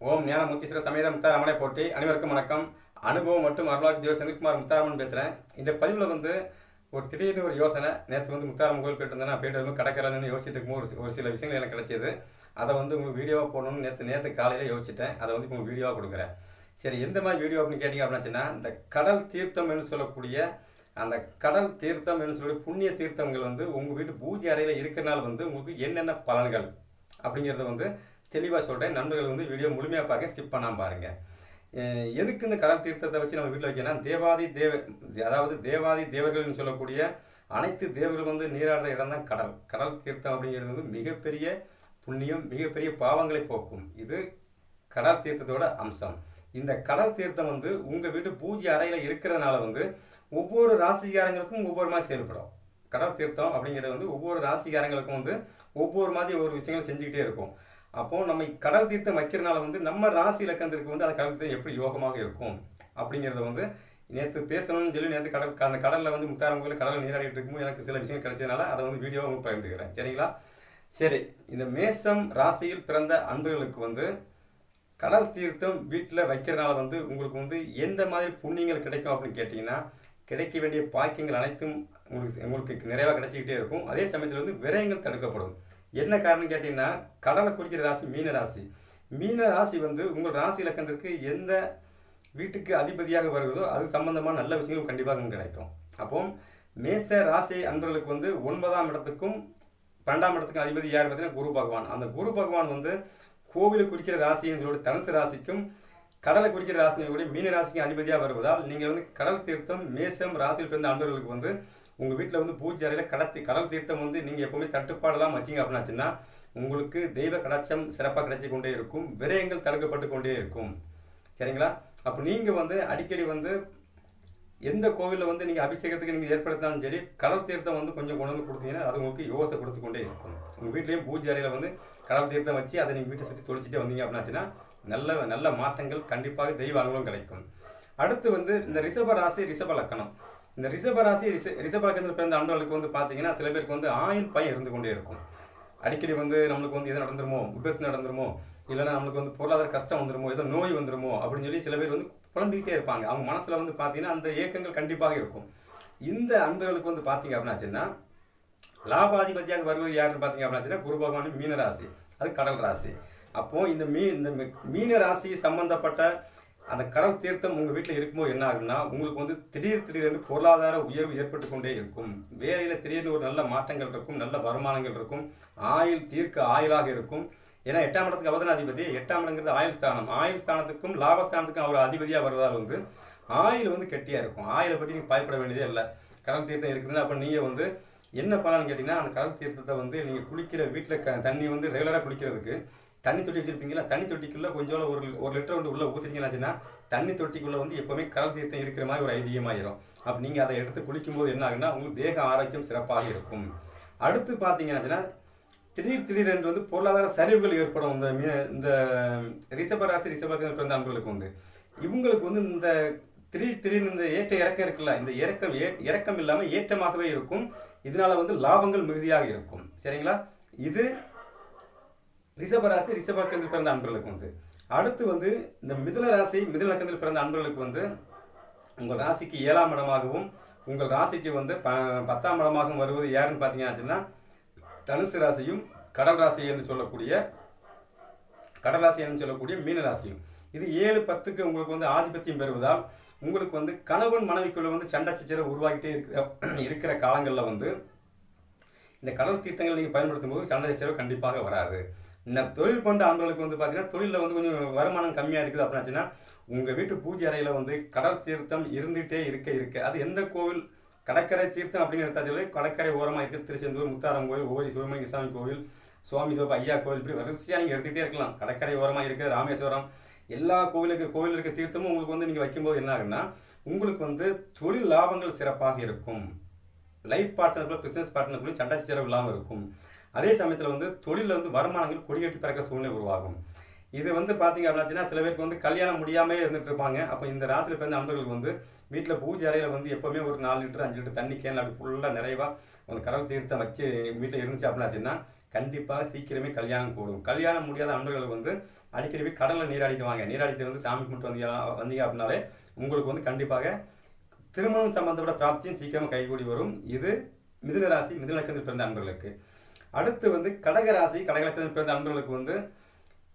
ஓம் ஞான முத்தீஸ்வர சமேத முத்தாரமனை போட்டி அனைவருக்கும் வணக்கம். அனுபவம் மற்றும் அருளாக் ஜீவ செந்தில்குமார் முத்தாரமன் பேசுகிறேன் இந்த பதிவில் வந்து ஒரு திடீர்னு ஒரு யோசனை நேற்று வந்து முத்தாரம் கோயில் போயிட்டு இருந்தேன் நான் போயிட்டு வந்து கடற்கரைன்னு யோசிச்சுட்டு இருக்கும்போது ஒரு ஒரு சில விஷயங்கள் எனக்கு கிடைச்சது. அதை வந்து உங்களுக்கு வீடியோவாக போடணும்னு நேற்று நேற்று காலையில் யோசிச்சிட்டேன். அதை வந்து இப்போ உங்களுக்கு வீடியோவாக கொடுக்குறேன். சரி எந்த மாதிரி வீடியோ அப்படின்னு கேட்டிங்க அப்படின்னாச்சுன்னா இந்த கடல் தீர்த்தம் என்று சொல்லக்கூடிய அந்த கடல் தீர்த்தம் என்று சொல்லக்கூடிய புண்ணிய தீர்த்தங்கள் வந்து உங்கள் வீட்டு பூஜை அறையில் இருக்கிறனால வந்து உங்களுக்கு என்னென்ன பலன்கள் அப்படிங்கிறத வந்து தெளிவாக சொல்கிறேன் நண்பர்கள் வந்து வீடியோ முழுமையாக பார்க்க ஸ்கிப் பண்ணாமல் பாருங்கள் எதுக்கு இந்த கடல் தீர்த்தத்தை வச்சு நம்ம வீட்டில் வைக்கணும் தேவாதி தேவ அதாவது தேவாதி தேவர்கள்னு சொல்லக்கூடிய அனைத்து தேவர்கள் வந்து நீராடுற இடம் தான் கடல். கடல் தீர்த்தம் அப்படிங்கிறது வந்து மிகப்பெரிய புண்ணியம் மிகப்பெரிய பாவங்களை போக்கும். இது கடல் தீர்த்தத்தோட அம்சம். இந்த கடல் தீர்த்தம் வந்து உங்கள் வீட்டு பூஜை அறையில் இருக்கிறதுனால வந்து ஒவ்வொரு ராசிகாரங்களுக்கும் ஒவ்வொரு மாதிரி செயல்படும். கடல் தீர்த்தம் அப்படிங்கிறது வந்து ஒவ்வொரு ராசிகாரங்களுக்கும் வந்து ஒவ்வொரு மாதிரி ஒவ்வொரு விஷயங்கள் செஞ்சுக்கிட்டே இருக்கும். அப்போ நம்ம கடல் தீர்த்தம் வைக்கிறனால வந்து நம்ம ராசி இலக்கணத்திற்கு வந்து அந்த கடல் தீர்த்தம் எப்படி யோகமாக இருக்கும்? அப்படிங்கிறத வந்து நேற்று பேசணும்னு சொல்லி நேற்று கடல் அந்த கடலில் வந்து முத்தாரம் கோயில் கடலில் நீராடிட்டு இருக்கும்போது எனக்கு சில விஷயங்கள் கிடைச்சதுனால அதை வந்து வீடியோவை உங்களுக்கு பகிர்ந்துக்கிறேன். சரிங்களா? சரி இந்த மேசம் ராசியில் பிறந்த அன்பர்களுக்கு வந்து கடல் தீர்த்தம் வீட்டில் வைக்கிறனால வந்து உங்களுக்கு வந்து எந்த மாதிரி புண்ணியங்கள் கிடைக்கும் அப்படின்னு கேட்டிங்கன்னா கிடைக்க வேண்டிய பாக்கியங்கள் அனைத்தும் உங்களுக்கு உங்களுக்கு நிறைவாக கிடைச்சிக்கிட்டே இருக்கும். அதே சமயத்தில் வந்து விரயங்கள் தடுக்கப்படும். என்ன காரணம் கேட்டிங்கன்னா கடலை குறிக்கிற ராசி மீன ராசி. மீன ராசி வந்து உங்கள் ராசி இலக்கணத்திற்கு எந்த வீட்டுக்கு அதிபதியாக வருகிறதோ அது சம்பந்தமான நல்ல விஷயங்கள் கண்டிப்பாக உங்களுக்கு கிடைக்கும். அப்போ மேச ராசி அன்பர்களுக்கு வந்து ஒன்பதாம் இடத்துக்கும் பன்னெண்டாம் இடத்துக்கும் அதிபதி யார் பார்த்தீங்கன்னா குரு பகவான். அந்த குரு பகவான் வந்து கோவிலை குறிக்கிற ராசின்னு சொல்லி தனுசு ராசிக்கும் கடலை குறிக்கிற ராசின்னு கூட மீன ராசிக்கும் அதிபதியாக வருவதால் நீங்கள் வந்து கடல் தீர்த்தம் மேசம் ராசியில் பிறந்த அன்பர்களுக்கு வந்து உங்கள் வீட்டில் வந்து பூஜை அறையில் கடத்தி கடல் தீர்த்தம் வந்து நீங்கள் எப்பவுமே தட்டுப்பாடெல்லாம் வச்சிங்க அப்படின்னாச்சுன்னா உங்களுக்கு தெய்வ கடாட்சம் சிறப்பாக கிடைச்சி கொண்டே இருக்கும் விரயங்கள் தடுக்கப்பட்டு கொண்டே இருக்கும். சரிங்களா? அப்போ நீங்கள் வந்து அடிக்கடி வந்து எந்த கோவிலில் வந்து நீங்கள் அபிஷேகத்துக்கு நீங்கள் ஏற்படுத்தினாலும் சரி கடல் தீர்த்தம் வந்து கொஞ்சம் கொண்டு வந்து கொடுத்தீங்கன்னா அது உங்களுக்கு யோகத்தை கொடுத்து கொண்டே இருக்கும். உங்கள் வீட்லேயும் பூஜை அறையில் வந்து கடல் தீர்த்தம் வச்சு அதை நீங்கள் வீட்டை சுற்றி தொளிச்சிட்டே வந்தீங்க அப்படின்னாச்சுன்னா நல்ல நல்ல மாற்றங்கள் கண்டிப்பாக தெய்வ அனுபவம் கிடைக்கும். அடுத்து வந்து இந்த ரிஷப ராசி ரிஷப லக்கணம். இந்த ரிசர்வ ராசி ரிஷ ரிஷப பிறந்த ஆண்டவர்களுக்கு வந்து பார்த்தீங்கன்னா சில பேருக்கு வந்து ஆயின் பயம் இருந்து கொண்டே இருக்கும். அடிக்கடி வந்து நம்மளுக்கு வந்து எது நடந்துருமோ விபத்து நடந்துருமோ இல்லைன்னா நம்மளுக்கு வந்து பொருளாதார கஷ்டம் வந்துருமோ ஏதோ நோய் வந்துருமோ அப்படின்னு சொல்லி சில பேர் வந்து புலம்பிக்கிட்டே இருப்பாங்க. அவங்க மனசில் வந்து பார்த்தீங்கன்னா அந்த ஏக்கங்கள் கண்டிப்பாக இருக்கும். இந்த அன்பர்களுக்கு வந்து பார்த்தீங்க அப்படின்னாச்சுன்னா லாபாதிபதியாக வருவது யாருன்னு பார்த்தீங்க அப்படின்னாச்சுன்னா குரு பகவான் மீன ராசி அது கடல் ராசி. அப்போது இந்த மீ இந்த மீன ராசி சம்பந்தப்பட்ட அந்த கடல் தீர்த்தம் உங்கள் வீட்டில் இருக்கும்போது என்ன ஆகும்னா உங்களுக்கு வந்து திடீர் திடீரென்று பொருளாதார உயர்வு ஏற்பட்டு கொண்டே இருக்கும். வேலையில் திடீர்னு ஒரு நல்ல மாற்றங்கள் இருக்கும் நல்ல வருமானங்கள் இருக்கும் ஆயுள் தீர்க்க ஆயுளாக இருக்கும். ஏன்னா எட்டாம் இடத்துக்கு அவதான அதிபதி எட்டாம் இடங்கிறது ஆயுள் ஸ்தானம். ஆயுள் ஸ்தானத்துக்கும் லாபஸ்தானத்துக்கும் அவர் அதிபதியாக வருவதால் வந்து ஆயில் வந்து கெட்டியாக இருக்கும். ஆயிலை பற்றி நீங்கள் பயப்பட வேண்டியதே இல்லை. கடல் தீர்த்தம் இருக்குதுன்னா அப்போ நீங்கள் வந்து என்ன பண்ணலாம்னு கேட்டிங்கன்னா அந்த கடல் தீர்த்தத்தை வந்து நீங்கள் குளிக்கிற வீட்டில் க தண்ணி வந்து ரெகுலராக குளிக்கிறதுக்கு தண்ணி தொட்டி வச்சிருப்பீங்களா தண்ணி தொட்டிக்குள்ளே கொஞ்சம் ஒரு ஒரு லிட்டர் வந்து உள்ளே ஊற்றிட்டீங்கன்னாச்சுன்னா தண்ணி தொட்டிக்குள்ளே வந்து எப்போவுமே கடல் தீர்த்தம் இருக்கிற மாதிரி ஒரு ஐதீகமாயிரும் அப்போ நீங்கள் அதை எடுத்து குளிக்கும்போது என்ன ஆகுன்னா உங்களுக்கு தேக ஆரோக்கியம் சிறப்பாக இருக்கும். அடுத்து பார்த்தீங்கன்னாச்சுன்னா திடீர் திடீரென்று வந்து பொருளாதார சரிவுகள் ஏற்படும். இந்த மீ இந்த ரிஷபராசி ரிஷபராசி பிறந்த அன்புகளுக்கு வந்து இவங்களுக்கு வந்து இந்த திடீர் திடீர்னு இந்த ஏற்ற இறக்கம் இருக்குல்ல இந்த இறக்கம் ஏ இறக்கம் இல்லாமல் ஏற்றமாகவே இருக்கும். இதனால வந்து லாபங்கள் மிகுதியாக இருக்கும். சரிங்களா? இது ரிஷபராசி ரிஷபக்கத்தில் பிறந்த அன்பர்களுக்கு வந்து அடுத்து வந்து இந்த மிதுன ராசி மிதுன லக்கத்தில் பிறந்த அன்பர்களுக்கு வந்து உங்கள் ராசிக்கு ஏழாம் இடமாகவும் உங்கள் ராசிக்கு வந்து ப பத்தாம் இடமாகவும் வருவது யாருன்னு பார்த்தீங்கன்னா தனுசு ராசியும் கடல் ராசி என்று சொல்லக்கூடிய கடல் ராசி என்று சொல்லக்கூடிய மீன ராசியும். இது ஏழு பத்துக்கு உங்களுக்கு வந்து ஆதிபத்தியம் பெறுவதால் உங்களுக்கு வந்து கணவன் மனைவிக்குள்ள வந்து சண்டை சச்சரவு உருவாகிட்டே இருக்க இருக்கிற காலங்களில் வந்து இந்த கடல் தீர்த்தங்கள் நீங்கள் பயன்படுத்தும் போது சண்டை சச்சரவு கண்டிப்பாக வராது. தொழில் பண்ணுற ஆண்களுக்கு வந்து பார்த்தீங்கன்னா தொழிலில் வந்து கொஞ்சம் வருமானம் கம்மியாக இருக்குது அப்படின்னாச்சுன்னா உங்கள் வீட்டு பூஜை அறையில் வந்து கடல் தீர்த்தம் இருந்துகிட்டே இருக்க இருக்க. அது எந்த கோவில்? கடற்கரை தீர்த்தம் அப்படின்னு எடுத்தா கடற்கரை ஓரமாக இருக்குது திருச்செந்தூர் முத்தாரம் கோவில் ஓரி சிவமங்கி சாமி கோவில் சுவாமி தோப்பு ஐயா கோவில் இப்படி வரிசையாக நீங்கள் எடுத்துகிட்டே இருக்கலாம். கடற்கரை ஓரமாக இருக்கிற ராமேஸ்வரம். எல்லா கோவிலுக்கு கோவில் இருக்க தீர்த்தமும் உங்களுக்கு வந்து நீங்கள் வைக்கும்போது என்ன ஆகுன்னா உங்களுக்கு வந்து தொழில் லாபங்கள் சிறப்பாக இருக்கும். லைஃப் பார்ட்னருக்குள்ள பிஸ்னஸ் பார்ட்னருக்குள்ள சண்டை சிறப்பு இல்லாமல் இருக்கும். அதே சமயத்தில் வந்து தொழிலில் வந்து வருமானங்கள் கொடிகட்டி பிறக்க சூழ்நிலை உருவாகும். இது வந்து பார்த்தீங்க அப்படின்னா சில பேருக்கு வந்து கல்யாணம் முடியாமே இருந்துட்டு இருப்பாங்க. அப்போ இந்த ராசியில் பிறந்த நண்பர்களுக்கு வந்து வீட்டில் பூஜை அறையில் வந்து எப்போவுமே ஒரு நாலு லிட்டர் அஞ்சு லிட்டர் தண்ணி கேன் அப்படி ஃபுல்லாக நிறைவாக அந்த கடல் தீர்த்தம் வச்சு வீட்டில் இருந்துச்சு அப்படின்னாச்சுன்னா கண்டிப்பாக சீக்கிரமே கல்யாணம் கூடும். கல்யாணம் முடியாத அன்பர்களுக்கு வந்து அடிக்கடி போய் கடலில் நீராடிட்டு வாங்க. நீராடிட்டு வந்து சாமி கும்பிட்டு வந்தீங்க வந்தீங்க அப்படின்னாலே உங்களுக்கு வந்து கண்டிப்பாக திருமணம் சம்பந்தப்பட்ட பிராப்தியும் சீக்கிரமாக கைகூடி வரும். இது மிதுன ராசி மிதுன லக்கணத்தில் பிறந்த அன்பர்களுக்கு அடுத்து வந்து கடக ராசி கடக பிறந்த அன்பர்களுக்கு வந்து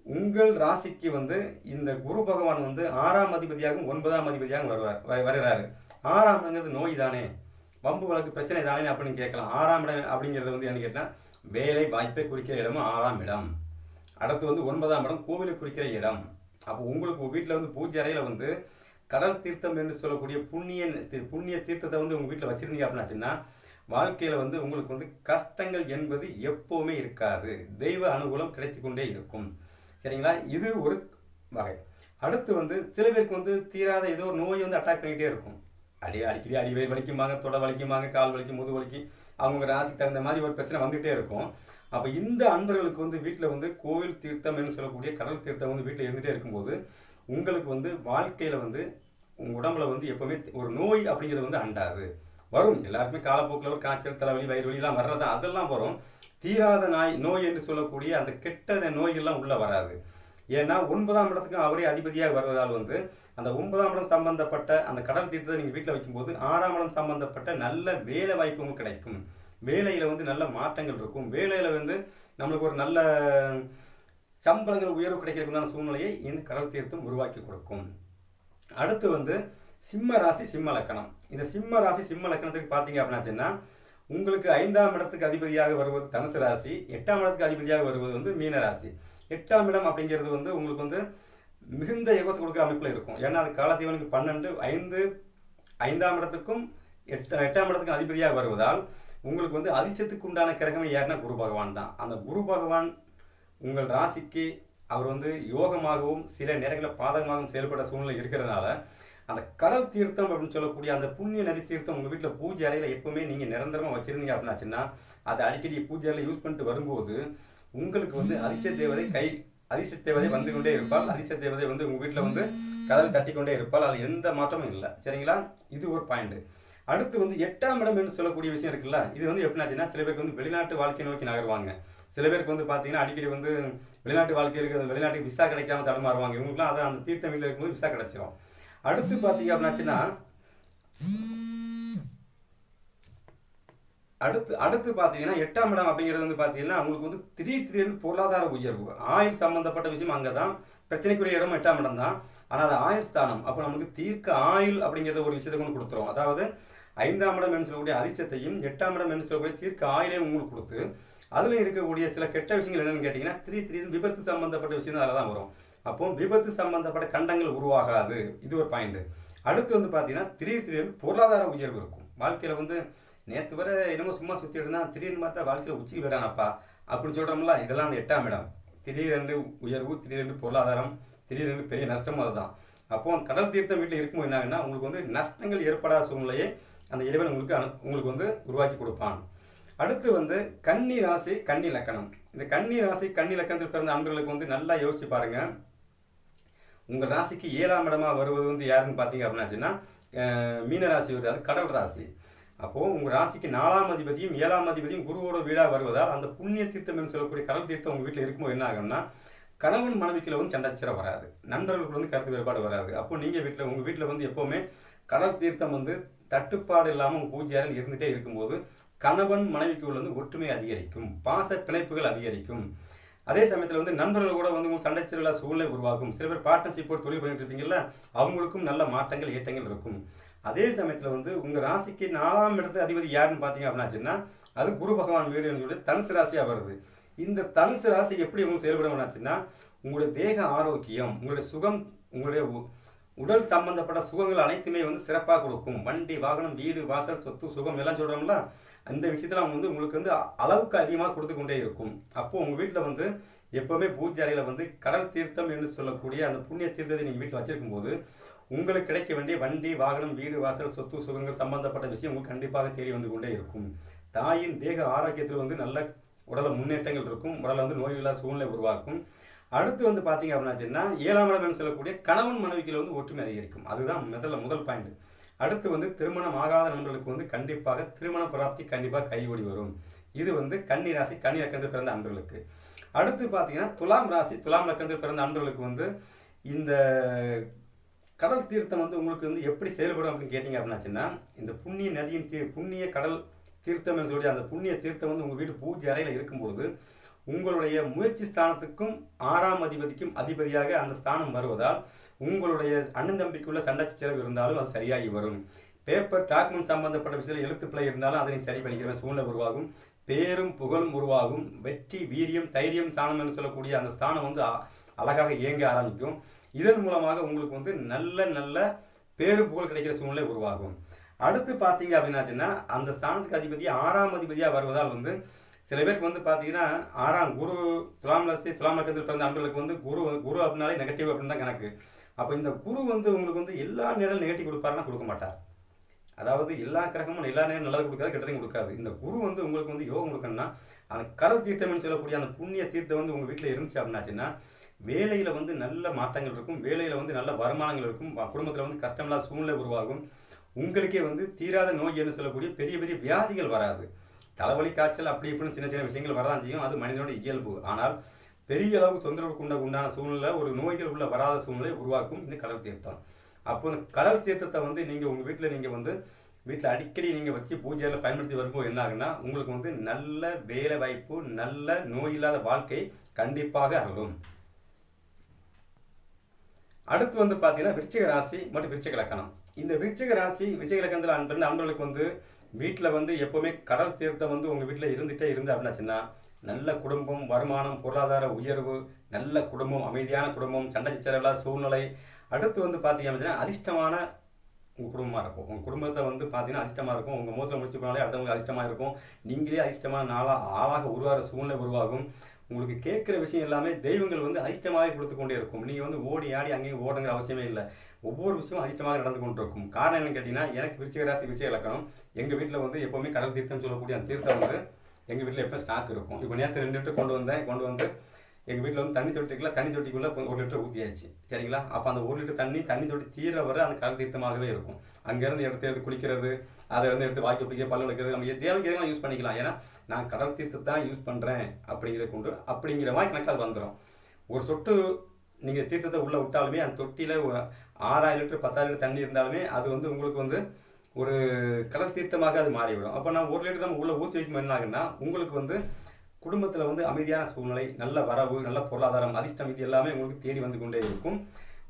உங்கள் ராசிக்கு வந்து இந்த குரு பகவான் வந்து ஆறாம் அதிபதியாகவும் ஒன்பதாம் அதிபதியாகவும் வருவார் வருகிறாரு. ஆறாம்ங்கிறது நோய் தானே. வம்பு வழக்கு பிரச்சனை தானே அப்படின்னு கேட்கலாம். ஆறாம் இடம் அப்படிங்கிறது வந்து என்ன கேட்டால் வேலை வாய்ப்பை குறிக்கிற இடமும் ஆறாம் இடம். அடுத்து வந்து ஒன்பதாம் இடம் கோவிலை குறிக்கிற இடம். அப்போ உங்களுக்கு வீட்டில் வந்து பூஜை அறையில் வந்து கடல் தீர்த்தம் என்று சொல்லக்கூடிய புண்ணிய புண்ணிய தீர்த்தத்தை வந்து உங்கள் வீட்டில் வச்சுருந்தீங்க அப்படின்னாச்சுன்னா வாழ்க்கையில் வந்து உங்களுக்கு வந்து கஷ்டங்கள் என்பது எப்போவுமே இருக்காது. தெய்வ அனுகூலம் கிடைத்து கொண்டே இருக்கும். சரிங்களா? இது ஒரு வகை. அடுத்து வந்து சில பேருக்கு வந்து தீராத ஏதோ ஒரு நோய் வந்து அட்டாக் பண்ணிக்கிட்டே இருக்கும். அடி அடிக்கடி அடி வலிக்குமாங்க தொடை வலிக்குமாங்க கால் வலிக்கும் முது வலிக்கு அவங்க ராசிக்கு தகுந்த மாதிரி ஒரு பிரச்சனை வந்துகிட்டே இருக்கும். அப்போ இந்த அன்பர்களுக்கு வந்து வீட்டில் வந்து கோவில் தீர்த்தம் என்று சொல்லக்கூடிய கடல் தீர்த்தம் வந்து வீட்டில் இருந்துகிட்டே இருக்கும்போது உங்களுக்கு வந்து வாழ்க்கையில் வந்து உங்கள் உடம்புல வந்து எப்போவுமே ஒரு நோய் அப்படிங்கிறது வந்து அண்டாது. வரும். எல்லாருக்குமே காலப்போக்கில் ஒரு காய்ச்சல் தலைவலி வயிறு வலிலாம் வர்றது? அதெல்லாம் வரும். தீராத நாய் நோய் என்று சொல்லக்கூடிய அந்த கெட்ட நோய்கள்லாம் உள்ளே வராது. ஏன்னா ஒன்பதாம் இடத்துக்கு அவரே அதிபதியாக வர்றதால் வந்து அந்த ஒன்பதாம் இடம் சம்பந்தப்பட்ட அந்த கடல் தீர்த்தத்தை நீங்கள் வீட்டில் வைக்கும்போது ஆறாம் இடம் சம்பந்தப்பட்ட நல்ல வேலை வாய்ப்பும் கிடைக்கும். வேலையில் வந்து நல்ல மாற்றங்கள் இருக்கும். வேலையில் வந்து நம்மளுக்கு ஒரு நல்ல சம்பளங்கள் உயர்வு கிடைக்கிறதுக்குண்டான சூழ்நிலையை இந்த கடல் தீர்த்தம் உருவாக்கி கொடுக்கும். அடுத்து வந்து சிம்ம ராசி சிம்ம லக்கணம். இந்த சிம்ம ராசி சிம்ம லக்கணத்துக்கு பார்த்தீங்க அப்படின்னாச்சுன்னா உங்களுக்கு ஐந்தாம் இடத்துக்கு அதிபதியாக வருவது தனுசு ராசி எட்டாம் இடத்துக்கு அதிபதியாக வருவது வந்து மீன ராசி. எட்டாம் இடம் அப்படிங்கிறது வந்து உங்களுக்கு வந்து மிகுந்த யோகத்தை கொடுக்குற அமைப்பில் இருக்கும். ஏன்னா அது காலத்தீவனுக்கு பன்னெண்டு ஐந்து ஐந்தாம் இடத்துக்கும் எட்டு எட்டாம் இடத்துக்கும் அதிபதியாக வருவதால் உங்களுக்கு வந்து அதிர்ஷ்டத்துக்கு உண்டான கிரகமே யாருன்னா குரு பகவான் தான். அந்த குரு பகவான் உங்கள் ராசிக்கு அவர் வந்து யோகமாகவும் சில நேரங்களில் பாதகமாகவும் செயல்பட சூழ்நிலை இருக்கிறதுனால அந்த கடல் தீர்த்தம் அப்படின்னு சொல்லக்கூடிய அந்த புண்ணிய நதி தீர்த்தம் உங்கள் வீட்டில் பூஜை அறையில் எப்பவுமே நீங்கள் நிரந்தரமாக வச்சுருந்தீங்க அப்படின்னாச்சுன்னா அதை அடிக்கடி பூஜை அறையில் யூஸ் பண்ணிட்டு வரும்போது உங்களுக்கு வந்து அதிர்ஷ்ட தேவதை கை அதிர்ஷ்ட தேவதை வந்து கொண்டே இருப்பால் அதிர்ஷ்ட தேவதை வந்து உங்கள் வீட்டில் வந்து கதவை தட்டி கொண்டே இருப்பால் அதில் எந்த மாற்றமும் இல்லை. சரிங்களா? இது ஒரு பாயிண்ட் அடுத்து வந்து எட்டாம் இடம் என்று சொல்லக்கூடிய விஷயம் இருக்குல்ல இது வந்து எப்படின்னாச்சுன்னா சில பேருக்கு வந்து வெளிநாட்டு வாழ்க்கை நோக்கி நகருவாங்க. சில பேருக்கு வந்து பார்த்தீங்கன்னா அடிக்கடி வந்து வெளிநாட்டு வாழ்க்கை இருக்கிற வெளிநாட்டுக்கு விசா கிடைக்காம தடுமாறுவாங்க. இவங்களுக்குலாம் அதை அந்த தீர்த்தம் வீட்டில் இருக்கும்போது விசா கிடைச்சிரும். அடுத்து பார்த்தீங்க அப்படின்னாச்சுன்னா அடுத்து அடுத்து பார்த்தீங்கன்னா எட்டாம் இடம் அப்படிங்கிறது வந்து பார்த்தீங்கன்னா உங்களுக்கு வந்து திடீர் திடீர்னு பொருளாதார உயர்வு. ஆயுள் சம்பந்தப்பட்ட விஷயம் அங்கே தான் பிரச்சனைக்குரிய இடம் எட்டாம் இடம் தான். ஆனால் அது ஆயுள் ஸ்தானம். அப்போ நமக்கு தீர்க்க ஆயுள் அப்படிங்கிறத ஒரு விஷயத்தை கொண்டு கொடுத்துரும். அதாவது ஐந்தாம் இடம் என்று சொல்லக்கூடிய அதிர்ஷ்டத்தையும் எட்டாம் இடம் என்று சொல்லக்கூடிய தீர்க்க ஆயுளையும் உங்களுக்கு கொடுத்து அதில் இருக்கக்கூடிய சில கெட்ட விஷயங்கள் என்னன்னு கேட்டிங்கன்னா திடீர் திடீர்னு விபத்து சம்பந்தப்பட்ட விஷயம் அதில் தான் வரும். அப்போ விபத்து சம்பந்தப்பட்ட கண்டங்கள் உருவாகாது. இது ஒரு பாயிண்ட் அடுத்து வந்து பார்த்தீங்கன்னா திடீர் திடீர்னு பொருளாதார உயர்வு இருக்கும். வாழ்க்கையில் வந்து நேற்று வரை என்னமோ சும்மா சுற்றிடுனா திடீர்னு பார்த்தா வாழ்க்கையில் உச்சிக்கு போயிடானப்பா அப்படின்னு சொல்கிறோம்ல இதெல்லாம் அந்த எட்டாம் இடம். திடீரென்று உயர்வு திடீரென்று பொருளாதாரம் திடீரென்று பெரிய நஷ்டம் அதுதான். அப்போ கடல் தீர்த்தம் வீட்டில் இருக்கும்போது என்ன உங்களுக்கு வந்து நஷ்டங்கள் ஏற்படாத சூழ்நிலையை அந்த இறைவன் உங்களுக்கு அனு- உங்களுக்கு வந்து உருவாக்கி கொடுப்பான். அடுத்து வந்து கன்னி ராசி கன்னி லக்கணம். இந்த கன்னி ராசி கன்னி லக்கணத்தில் பிறந்த அன்பர்களுக்கு வந்து நல்லா யோசிச்சு பாருங்கள் உங்கள் ராசிக்கு ஏழாம் இடமாக வருவது வந்து யாருன்னு பார்த்தீங்க அப்படின்னாச்சுன்னா மீன ராசி வருது. அது கடல் ராசி. அப்போது உங்கள் ராசிக்கு நாலாம் அதிபதியும் ஏழாம் அதிபதியும் குருவோட வீடாக வருவதால் அந்த புண்ணிய தீர்த்தம் என்று சொல்லக்கூடிய கடல் தீர்த்தம் உங்கள் வீட்டில் இருக்கும்போது என்ன ஆகும்னா கணவன் மனைவிக்குள்ள வந்து சண்டை வராது. நண்பர்களுக்கு வந்து கருத்து வேறுபாடு வராது. அப்போ நீங்கள் வீட்டில் உங்கள் வீட்டில் வந்து எப்போவுமே கடல் தீர்த்தம் வந்து தட்டுப்பாடு இல்லாமல் உங்கள் பூஜையாரில் இருந்துகிட்டே இருக்கும்போது கணவன் மனைவிக்குள்ள வந்து ஒற்றுமை அதிகரிக்கும். பாச பிணைப்புகள் அதிகரிக்கும். அதே சமயத்தில் வந்து நண்பர்கள் கூட வந்து உங்களுக்கு சண்டை திருவிழா சூழ்நிலை உருவாகும். சில பேர் பார்ட்னர்ஷிப் போட்டு தொழில் பண்ணிட்டு இருப்பீங்கல்ல அவங்களுக்கும் நல்ல மாற்றங்கள் ஏற்றங்கள் இருக்கும். அதே சமயத்தில் வந்து உங்கள் ராசிக்கு நாலாம் இடத்து அதிபதி யாருன்னு பார்த்தீங்க அப்படின்னாச்சுன்னா அது குரு பகவான் வீடு சொல்லி தனுசு ராசியாக வருது. இந்த தனுசு ராசி எப்படி உங்களுக்கு செயல்படும்னாச்சுன்னா உங்களுடைய தேக ஆரோக்கியம் உங்களுடைய சுகம் உங்களுடைய உ- உடல் சம்பந்தப்பட்ட சுகங்கள் அனைத்துமே வந்து சிறப்பாக கொடுக்கும். வண்டி வாகனம் வீடு வாசல் சொத்து சுகம் எல்லாம் சொல்கிறோம்ல அந்த விஷயத்தில் அவங்க வந்து உங்களுக்கு வந்து அளவுக்கு அதிகமாக கொடுத்து கொண்டே இருக்கும். அப்போது உங்கள் வீட்டில் வந்து எப்போவுமே பூஜை அறையில் வந்து கடல் தீர்த்தம் என்று சொல்லக்கூடிய அந்த புண்ணிய தீர்த்தத்தை நீங்கள் வீட்டில் வச்சிருக்கும் போது உங்களுக்கு கிடைக்க வேண்டிய வண்டி வாகனம் வீடு வாசல் சொத்து சுகங்கள் சம்பந்தப்பட்ட விஷயம் உங்களுக்கு கண்டிப்பாக தேடி வந்து கொண்டே இருக்கும். தாயின் தேக ஆரோக்கியத்தில் வந்து நல்ல உடல முன்னேற்றங்கள் இருக்கும். உடலை வந்து நோயில்லா சூழ்நிலை உருவாக்கும். அடுத்து வந்து பார்த்தீங்க அப்படின்னாச்சுன்னா ஏழாம் இடம் என்று சொல்லக்கூடிய கணவன் மனைவிக்கில் வந்து ஒற்றுமை அதிகரிக்கும். அதுதான் முதல்ல முதல் பாயிண்ட் அடுத்து வந்து திருமணம் ஆகாத நண்பர்களுக்கு வந்து கண்டிப்பாக திருமண பிராப்தி கண்டிப்பாக கைகூடி வரும். இது வந்து கன்னி ராசி கன்னி லக்கணத்தில் பிறந்த அன்பர்களுக்கு. அடுத்து பார்த்தீங்கன்னா துலாம் ராசி துலாம் லக்கணத்தில் பிறந்த அன்பர்களுக்கு வந்து இந்த கடல் தீர்த்தம் வந்து உங்களுக்கு வந்து எப்படி செயல்படும் அப்படின்னு கேட்டிங்க அப்படின்னாச்சுன்னா இந்த புண்ணிய நதியின் தீ புண்ணிய கடல் தீர்த்தம் சொல்லி அந்த புண்ணிய தீர்த்தம் வந்து உங்கள் வீட்டு பூஜை அறையில் இருக்கும்பொழுது உங்களுடைய முயற்சி ஸ்தானத்துக்கும் ஆறாம் அதிபதிக்கும் அதிபதியாக அந்த ஸ்தானம் வருவதால் உங்களுடைய அண்ணன் தம்பிக்குள்ள சண்டை செலவு இருந்தாலும் அது சரியாகி வரும். பேப்பர் டாக்குமெண்ட் சம்பந்தப்பட்ட விஷயத்தில் எழுத்துப்பிழை இருந்தாலும் அதனை சரி பண்ணிக்கிற சூழ்நிலை உருவாகும். பேரும் புகழும் உருவாகும். வெற்றி வீரியம் தைரியம் ஸ்தானம் என்று சொல்லக்கூடிய அந்த ஸ்தானம் வந்து அ- அழகாக இயங்க ஆரம்பிக்கும். இதன் மூலமாக உங்களுக்கு வந்து நல்ல நல்ல பேரும் புகழ் கிடைக்கிற சூழ்நிலை உருவாகும். அடுத்து பார்த்தீங்க அப்படின்னாச்சுன்னா அந்த ஸ்தானத்துக்கு அதிபதி ஆறாம் அதிபதியாக வருவதால் வந்து சில பேருக்கு வந்து பார்த்தீங்கன்னா ஆறாம் குரு துலாம் ராசி துலாம் லக்கத்தில் பிறந்த ஆண்களுக்கு வந்து குரு குரு அப்படின்னாலே நெகட்டிவ் அப்படின்னு தான் கணக்கு. அப்போ இந்த குரு வந்து உங்களுக்கு வந்து எல்லா நேரம் நெகட்டிவ் கொடுப்பாருன்னா கொடுக்க மாட்டார். அதாவது எல்லா கிரகமும் எல்லா நேரம் நல்லது கொடுக்காது கெட்டதையும் கொடுக்காது. இந்த குரு வந்து உங்களுக்கு வந்து யோகம் கொடுக்கணும்னா அந்த கடல் தீர்த்தம்னு சொல்லக்கூடிய அந்த புண்ணிய தீர்த்தம் வந்து உங்கள் வீட்டில் இருந்துச்சு அப்படின்னாச்சுன்னா வேலையில் வந்து நல்ல மாற்றங்கள் இருக்கும். வேலையில் வந்து நல்ல வருமானங்கள் இருக்கும். குடும்பத்தில் வந்து கஷ்டமில்லாத சூழ்நிலை உருவாகும். உங்களுக்கே வந்து தீராத நோய் என்று சொல்லக்கூடிய பெரிய பெரிய வியாதிகள் வராது. தலைவலி காய்ச்சல் அப்படி இப்படின்னு சின்ன சின்ன விஷயங்கள் வரதான் செய்யும். அது மனிதனோட இயல்பு. ஆனால் பெரிய அளவு தொந்தரவு கொண்ட உண்டான சூழ்நிலை ஒரு நோய்கள் உள்ள வராத சூழ்நிலை உருவாக்கும். இந்த கடல் தீர்த்தம். அப்போ கடல் தீர்த்தத்தை வந்து நீங்கள் உங்கள் வீட்டில் நீங்கள் வந்து வீட்டில் அடிக்கடி நீங்கள் வச்சு பூஜையில் பயன்படுத்தி வரும்போது என்ன ஆகுன்னா உங்களுக்கு வந்து நல்ல வேலை வாய்ப்பு நல்ல நோய் இல்லாத வாழ்க்கை கண்டிப்பாக அருளும். அடுத்து வந்து பார்த்தீங்கன்னா விருச்சிக ராசி மற்றும் விருச்சிக லக்கணம். இந்த விருச்சிக ராசி விருச்சிக லக்கணத்தில் அன்பிருந்த அன்பர்களுக்கு வந்து வீட்டில் வந்து எப்போவுமே கடல் தீர்த்தம் வந்து உங்கள் வீட்டில் இருந்துகிட்டே இருந்து அப்படின்னாச்சுன்னா நல்ல குடும்பம் வருமானம் பொருளாதார உயர்வு நல்ல குடும்பம் அமைதியான குடும்பம் சண்டை சச்சரவில்லாத சூழ்நிலை. அடுத்து வந்து பார்த்தீங்க அப்படின்னா அதிர்ஷ்டமான உங்கள் குடும்பமாக இருக்கும். உங்கள் குடும்பத்தை வந்து பார்த்தீங்கன்னா அதிர்ஷ்டமாக இருக்கும். உங்கள் மூத்தில் முடிச்சு போனாலே அடுத்தவங்களுக்கு அதிர்ஷ்டமாக இருக்கும். நீங்களே அதிர்ஷ்டமான நாளாக ஆளாக உருவாகிற சூழ்நிலை உருவாகும். உங்களுக்கு கேட்குற விஷயம் எல்லாமே தெய்வங்கள் வந்து அதிர்ஷ்டமாகவே கொடுத்து கொண்டே இருக்கும். நீங்கள் வந்து ஓடி ஆடி அங்கேயும் ஓடுங்கிற அவசியமே இல்லை. ஒவ்வொரு விஷயமும் அதிர்ஷ்டமாக நடந்து கொண்டு இருக்கும் காரணம் என்னன்னு கேட்டிங்கன்னா எனக்கு விருச்சிக ராசி விருச்சிக இலக்கணம் எங்கள் வீட்டில் வந்து எப்போவுமே கடல் தீர்த்தம் சொல்லக்கூடிய அந்த தீர்த்தம் வந்து எங்கள் வீட்டில் எப்போ ஸ்டாக் இருக்கும்? இப்போ நேற்று ரெண்டு லிட்டர் கொண்டு வந்தேன். கொண்டு வந்து எங்கள் வீட்டில் வந்து தண்ணி தொட்டிக்குள்ள தண்ணி தொட்டிக்குள்ளே ஒரு லிட்டர் ஊற்றியாச்சு சரிங்களா? அப்போ அந்த ஒரு லிட்டர் தண்ணி தண்ணி தொட்டி தீர வரை அந்த கடல் தீர்த்தமாகவே இருக்கும். அங்கேருந்து எடுத்து எடுத்து குளிக்கிறது அதை வந்து எடுத்து வாக்கி பிடிக்க பல்லு வைக்கிறது நம்ம தேவைக்கிறதெல்லாம் யூஸ் பண்ணிக்கலாம். ஏன்னா நான் கடல் தீர்த்தத்தை தான் யூஸ் பண்ணுறேன் அப்படிங்கிறத கொண்டு அப்படிங்கிற மாதிரி கணக்கு அது வந்துடும் ஒரு சொட்டு நீங்கள் தீர்த்தத்தை உள்ளே விட்டாலுமே அந்த தொட்டியில் ஆறாயிரம் லிட்டர் பத்தாயிரம் லிட்டர் தண்ணி இருந்தாலுமே அது வந்து உங்களுக்கு வந்து ஒரு கடல் தீர்த்தமாக அது மாறிவிடும். அப்போ நான் ஒரு லிட்டர் நம்ம உள்ளே ஊற்றி வைக்கும் என்ன ஆகுன்னா உங்களுக்கு வந்து குடும்பத்தில் வந்து அமைதியான சூழ்நிலை நல்ல வரவு நல்ல பொருளாதாரம் அதிர்ஷ்டம் இது எல்லாமே உங்களுக்கு தேடி வந்து கொண்டே இருக்கும்.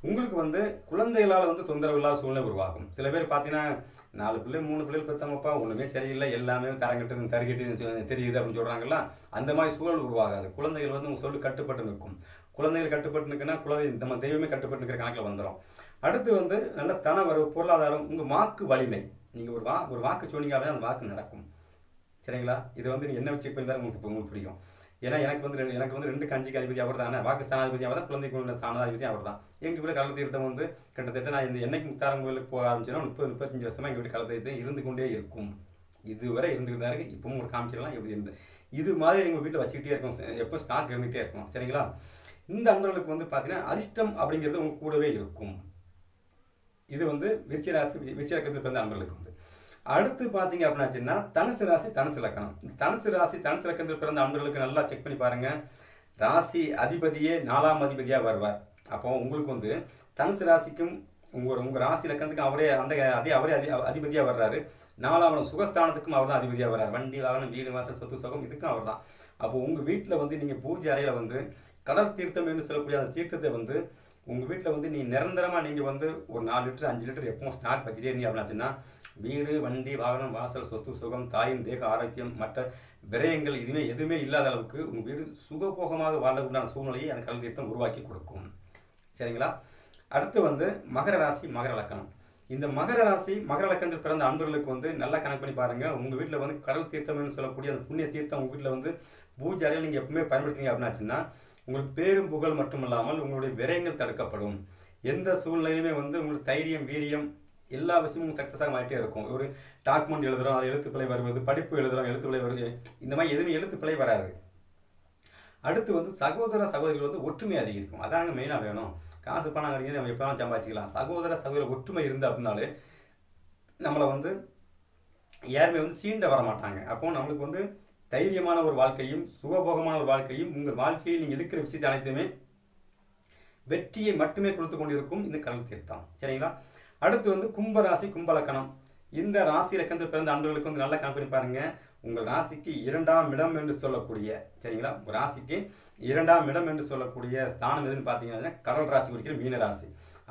உங்களுக்கு வந்து குழந்தைகளால் வந்து தொந்தரவு இல்லாத சூழ்நிலை உருவாகும். சில பேர் பார்த்தீங்கன்னா நாலு பிள்ளை மூணு பிள்ளைகள் பெற்றவங்கப்பா ஒன்றுமே சரியில்லை எல்லாமே தரங்கட்டு தருகிட்டு தெரியுது அப்படின்னு சொல்கிறாங்கல்ல அந்த மாதிரி சூழல் உருவாகாது. குழந்தைகள் வந்து உங்கள் சொல்லு கட்டுப்பட்டு நிற்கும். குழந்தைகள் கட்டுப்பட்டு நிற்குன்னா குழந்தை நம்ம தெய்வமே கட்டுப்பட்டு நிற்கிற கணக்கில் வந்துடும் அடுத்து வந்து நல்ல தனவரவு பொருளாதாரம் உங்கள் வாக்கு வலிமை. நீங்கள் ஒரு வா ஒரு வாக்கு சொன்னீங்க அப்படின்னா அந்த வாக்கு நடக்கும். சரிங்களா? இது வந்து நீங்கள் என்ன வச்சு பண்ணி உங்களுக்கு உங்களுக்கு பிடிக்கும் ஏன்னா எனக்கு வந்து ரெண்டு எனக்கு வந்து ரெண்டு கஞ்சிக்கு அதிபதி அவர் தானே. வாக்கு ஸ்தானாதிபதி அவர் தான் குழந்தைக்கு உள்ள ஸ்தானாதிபதி அவர் தான். எங்கள் வீடு கலந்து தீர்த்தம் வந்து கிட்டத்தட்ட நான் இந்த என்னைக்கு முத்தாரம் கோயிலுக்கு போக ஆரம்பிச்சேன்னா முப்பது முப்பத்தஞ்சு வருஷமா எங்கள் வீட்டு கடல் தீர்த்தம் இருந்து கொண்டே இருக்கும். இதுவரை இருந்துகிட்டு தான் இருக்கு. இப்பவும் ஒரு காமிச்சிடலாம் எப்படி இருந்து. இது மாதிரி எங்கள் வீட்டில் வச்சுக்கிட்டே இருக்கும் எப்போ ஸ்டாக் இருந்துகிட்டே இருக்கும் சரிங்களா? இந்த அன்பர்களுக்கு வந்து பார்த்தீங்கன்னா அதிர்ஷ்டம் அப்படிங்கிறது உங்க கூடவே இருக்கும். இது வந்து விருச்சிக ராசி விருச்சிக லக்கணத்தில் பிறந்த நண்பர்களுக்கு வந்து அடுத்து பார்த்தீங்க அப்படின்னாச்சுன்னா தனுசு ராசி தனுசு லக்கணம். இந்த தனுசு ராசி தனுசு லக்கணத்தில் பிறந்த நண்பர்களுக்கு நல்லா செக் பண்ணி பாருங்கள் ராசி அதிபதியே நாலாம் அதிபதியாக வருவார். அப்போ உங்களுக்கு வந்து தனுசு ராசிக்கும் உங்கள் உங்கள் ராசி லக்கணத்துக்கும் அவரே அந்த அதே அவரே அதி அதிபதியாக வர்றாரு. நாலாம் சுகஸ்தானத்துக்கும் அவர் தான் அதிபதியாக வர்றார். வண்டி வாகனம் வீடு வாசல் சொத்து சுகம் இதுக்கும் அவர் தான். அப்போது உங்கள் வீட்டில் வந்து நீங்கள் பூஜை அறையில் வந்து கடல் தீர்த்தம் என்று சொல்லக்கூடிய அந்த தீர்த்தத்தை வந்து உங்கள் வீட்டில் வந்து நீ நிரந்தரமாக நீங்கள் வந்து ஒரு நாலு லிட்டர் அஞ்சு லிட்டர் எப்பவும் ஸ்டாக் வச்சுட்டே இருந்தீங்க அப்படின்னாச்சுன்னா வீடு வண்டி வாகனம் வாசல் சொத்து சுகம் தாயின் தேக ஆரோக்கியம் மற்ற விரயங்கள் இதுவுமே எதுவுமே இல்லாத அளவுக்கு உங்கள் வீடு சுகபோகமாக வாழக்கூடிய சூழ்நிலையை அந்த கடல் தீர்த்தம் உருவாக்கி கொடுக்கும். சரிங்களா? அடுத்து வந்து மகர ராசி மகர லக்கணம். இந்த மகர ராசி மகர லக்கணத்தில் பிறந்த அன்பர்களுக்கு வந்து நல்லா கணக்கு பண்ணி பாருங்கள் உங்கள் வீட்டில் வந்து கடல் தீர்த்தம்னு சொல்லக்கூடிய அந்த புண்ணிய தீர்த்தம் உங்கள் வீட்டில் வந்து பூஜை அறையில் நீங்கள் எப்பவுமே பயன்படுத்துங்க அப்படின்னாச்சுன்னா உங்களுக்கு பேரும் புகழ் மட்டுமல்லாமல் உங்களுடைய விரயங்கள் தடுக்கப்படும். எந்த சூழ்நிலையுமே வந்து உங்களுக்கு தைரியம் வீரியம் எல்லா விஷயமும் சக்ஸஸாக மாறிட்டே இருக்கும். ஒரு டாக்குமெண்ட் எழுதுறோம் அது எழுத்துப்பிழை வருவது படிப்பு எழுதுறோம் எழுத்துப்பிழை வருது இந்த மாதிரி எதுவுமே எழுத்துப்பிழை வராது. அடுத்து வந்து சகோதர சகோதரிகள் வந்து ஒற்றுமை அதிகரிக்கும். அதாங்க மெயினாக வேணும். காசு பணம் கிடைக்கிறது நம்ம எப்போ சம்பாதிச்சிக்கலாம். சகோதர சகோதர ஒற்றுமை இருந்து அப்படின்னாலே நம்மளை வந்து யாருமே வந்து சீண்ட வர மாட்டாங்க அப்போ நம்மளுக்கு வந்து தைரியமான ஒரு வாழ்க்கையும் சுகபோகமான ஒரு வாழ்க்கையும் உங்கள் வாழ்க்கையில் நீங்கள் எடுக்கிற விஷயத்தை அனைத்துமே வெற்றியை மட்டுமே கொடுத்து கொண்டிருக்கும் இந்த கடல் தீர்த்தம். சரிங்களா? அடுத்து வந்து கும்பராசி கும்பலக்கணம். இந்த ராசி இலக்கணத்தில் பிறந்த ஆண்டுகளுக்கு வந்து நல்லா கணக்கு பாருங்க. உங்கள் ராசிக்கு இரண்டாம் இடம் என்று சொல்லக்கூடிய சரிங்களா? உங்கள் ராசிக்கு இரண்டாம் இடம் என்று சொல்லக்கூடிய ஸ்தானம் எதுன்னு பார்த்தீங்கன்னா கடல் ராசி குறிக்கிற மீன ராசி.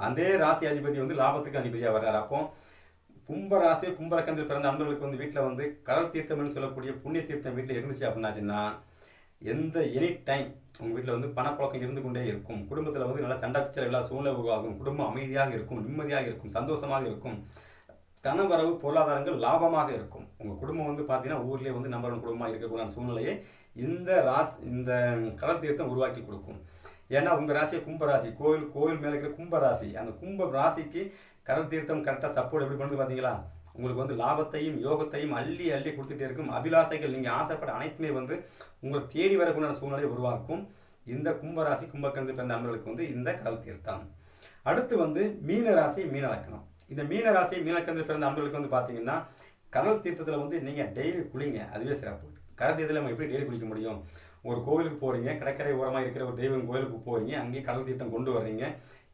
அதே ராசி அதிபதி வந்து லாபத்துக்கு அதிபதியாக வர்றாரு. அப்போ கும்பராசி கும்பரக்கந்தில் பிறந்த அன்பர்களுக்கு வந்து வீட்டில் வந்து கடல் தீர்த்தம்னு சொல்லக்கூடிய புண்ணிய தீர்த்தம் வீட்டில் இருந்துச்சு அப்படின்னாச்சுன்னா எந்த எனி டைம் உங்கள் வீட்டில் வந்து பணப்பழக்கம் இருந்து கொண்டே இருக்கும். குடும்பத்தில் வந்து நல்லா சண்டை சச்சரவு சூழ்நிலை உருவாகும். குடும்பம் அமைதியாக இருக்கும் நிம்மதியாக இருக்கும் சந்தோஷமாக இருக்கும். தனவரவு பொருளாதாரங்கள் லாபமாக இருக்கும். உங்கள் குடும்பம் வந்து பார்த்தீங்கன்னா ஊர்லேயே வந்து நம்பர் ஒன் குடும்பமாக இருக்கக்கூடிய சூழ்நிலையை இந்த ராசி இந்த கடல் தீர்த்தம் உருவாக்கி கொடுக்கும். ஏன்னா உங்கள் ராசியை கும்பராசி. கோயில் கோயில் மேலே இருக்கிற கும்பராசி. அந்த கும்ப ராசிக்கு கடல் தீர்த்தம் கரெக்டாக சப்போர்ட் எப்படி பண்ணுது பார்த்தீங்களா உங்களுக்கு வந்து லாபத்தையும் யோகத்தையும் அள்ளி அள்ளி கொடுத்துட்டே இருக்கும். அபிலாசைகள் நீங்கள் ஆசைப்பட்ட அனைத்துமே வந்து உங்களை தேடி வரக்கூடிய சூழ்நிலையை உருவாக்கும். இந்த கும்பராசி கும்பக்கணத்தில் பிறந்த அன்பர்களுக்கு வந்து இந்த கடல் தீர்த்தம். அடுத்து வந்து மீன ராசி மீன லக்கணம் இந்த மீன ராசி பிறந்த அன்பர்களுக்கு வந்து பார்த்தீங்கன்னா கடல் தீர்த்தத்தில் வந்து நீங்கள் டெய்லி குளிங்க. அதுவே சிறப்பு. கடல் தீர்த்தத்தில் நம்ம எப்படி டெய்லி குளிக்க முடியும்? ஒரு கோவிலுக்கு போகிறீங்க கடற்கரை ஓரமாக இருக்கிற ஒரு தெய்வம் கோவிலுக்கு போகிறீங்க அங்கேயே கடல் தீர்த்தம் கொண்டு வர்றீங்க.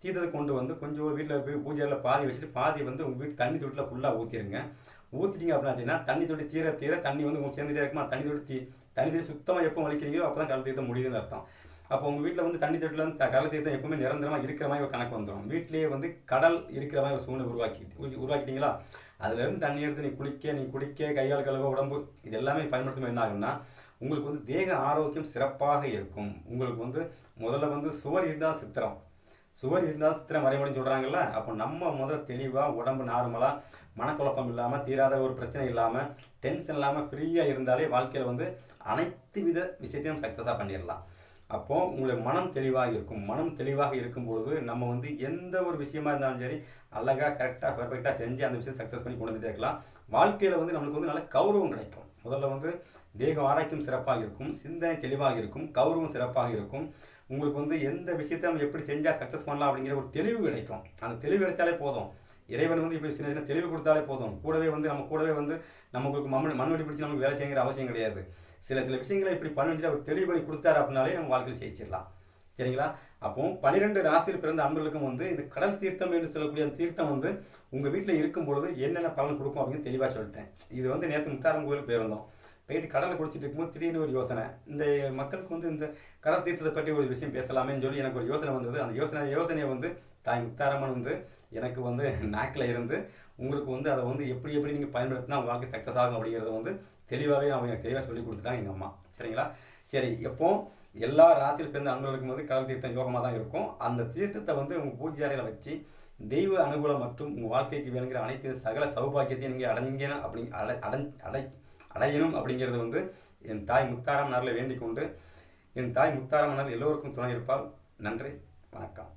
தீர்த்தத்தை கொண்டு வந்து கொஞ்சம் வீட்டில் போய் பூஜையில் பாதி வச்சுட்டு பாதி வந்து உங்கள் வீட்டு தண்ணி தொட்டில் ஃபுல்லாக ஊற்றிடுங்க ஊற்றிட்டீங்க அப்படின்னாச்சுன்னா தண்ணி தொட்டி தீர தீர தண்ணி வந்து உங்களுக்கு சேர்ந்துட்டே இருக்குமா? தண்ணி தொட்டி தீ தண்ணி தொட்டி சுத்தமாக எப்போ வலிக்கிறீங்களோ அப்போ தான் கடல் தீர்த்தம் முடியுதுன்னு அர்த்தம். அப்போ உங்கள் வீட்டில் வந்து தண்ணி தொட்டில் வந்து த- கடல் தீர்த்தம் எப்பவுமே நிரந்தரமாக இருக்கிற மாதிரி ஒரு கணக்கு வந்துடும் வீட்டிலேயே வந்து கடல் இருக்கிற மாதிரி ஒரு சூழ்நிலை உருவாக்கி உருவாக்கிட்டீங்களா? அதுலேருந்து தண்ணி எடுத்து நீ குளிக்க நீ குடிக்க கையால் கழுவ உடம்பு இது எல்லாமே பயன்படுத்தும் என்ன ஆகும்னா உங்களுக்கு வந்து தேக ஆரோக்கியம் சிறப்பாக இருக்கும். உங்களுக்கு வந்து முதல்ல வந்து சுவர் இருந்தால் சித்திரம். சுவர் இருந்தால் சித்திரம் வரைய முடியும் சொல்கிறாங்கல்ல அப்போ நம்ம முதல்ல தெளிவாக உடம்பு நார்மலாக மனக்குழப்பம் இல்லாமல் தீராத ஒரு பிரச்சனை இல்லாமல் டென்ஷன் இல்லாமல் ஃப்ரீயாக இருந்தாலே வாழ்க்கையில் வந்து அனைத்து வித விஷயத்தையும் சக்ஸஸாக பண்ணிடலாம். அப்போது உங்களுடைய மனம் தெளிவாக இருக்கும். மனம் தெளிவாக இருக்கும்பொழுது நம்ம வந்து எந்த ஒரு விஷயமா இருந்தாலும் சரி அழகாக கரெக்டாக பர்ஃபெக்டாக செஞ்சு அந்த விஷயத்தை சக்ஸஸ் பண்ணி கொண்டு வந்துட்டே இருக்கலாம். வாழ்க்கையில் வந்து நம்மளுக்கு வந்து நல்ல கௌரவம் கிடைக்கும். முதல்ல வந்து தேகம் ஆரோக்கியம் சிறப்பாக இருக்கும். சிந்தனை தெளிவாக இருக்கும். கௌரவம் சிறப்பாக இருக்கும். உங்களுக்கு வந்து எந்த விஷயத்தை நம்ம எப்படி செஞ்சால் சக்ஸஸ் பண்ணலாம் அப்படிங்கிற ஒரு தெளிவு கிடைக்கும். அந்த தெளிவு கிடைச்சாலே போதும். இறைவன் வந்து இப்போ சின்ன சின்ன தெளிவு கொடுத்தாலே போதும். கூடவே வந்து நம்ம கூடவே வந்து நமக்கு மண் மண்வெடி பிடிச்சி நமக்கு வேலை செய்யுங்கிற அவசியம் கிடையாது. சில சில விஷயங்களை இப்படி பண்ணிட்டு அவர் தெளிவு பண்ணி கொடுத்தாரு அப்படின்னாலே நம்ம வாழ்க்கையில் ஜெயிச்சிடலாம். சரிங்களா? அப்போ பனிரெண்டு ராசியில் பிறந்த அன்பர்களுக்கும் வந்து இந்த கடல் தீர்த்தம் என்று சொல்லக்கூடிய அந்த தீர்த்தம் வந்து உங்கள் வீட்டில் இருக்கும் பொழுது என்னென்ன பலன் கொடுக்கும் அப்படின்னு தெளிவாக சொல்லிட்டேன். இது வந்து நேற்று முத்தாரம் கோயில் போயிருந்தோம். போயிட்டு கடலை குடிச்சிட்டு இருக்கும்போது திடீர்னு ஒரு யோசனை. இந்த மக்களுக்கு வந்து இந்த கடல் தீர்த்தத்தை பற்றி ஒரு விஷயம் பேசலாமேன்னு சொல்லி எனக்கு ஒரு யோசனை வந்தது. அந்த யோசனை யோசனையை வந்து தாய் முத்தாரம்மன் வந்து எனக்கு வந்து நாக்கில் இருந்து உங்களுக்கு வந்து அதை வந்து எப்படி எப்படி நீங்கள் பயன்படுத்தினா வாழ்க்கை சக்ஸஸ் ஆகும் அப்படிங்கிறத வந்து தெளிவாகவே அவங்க எனக்கு தெளிவாக சொல்லி கொடுத்துட்டாங்க எங்கள் அம்மா. சரிங்களா? சரி எப்போ? எல்லா ராசியில் பிறந்த அன்பர்களுக்கும் வந்து கடல் தீர்த்தம் யோகமாக தான் இருக்கும். அந்த தீர்த்தத்தை வந்து உங்கள் பூஜை அறையில் வச்சு தெய்வ அனுகூலம் மற்றும் உங்கள் வாழ்க்கைக்கு வேணுங்கிற அனைத்து சகல சௌபாக்கியத்தையும் நீங்கள் அடைஞ்சீங்க அப்படி அடை அடை அடை அடையணும் அப்படிங்கிறது வந்து என் தாய் முத்தாரம் நரில் வேண்டிக் கொண்டு என் தாய் முத்தாரம் நாள் எல்லோருக்கும் துணை இருப்பால் நன்றி வணக்கம்.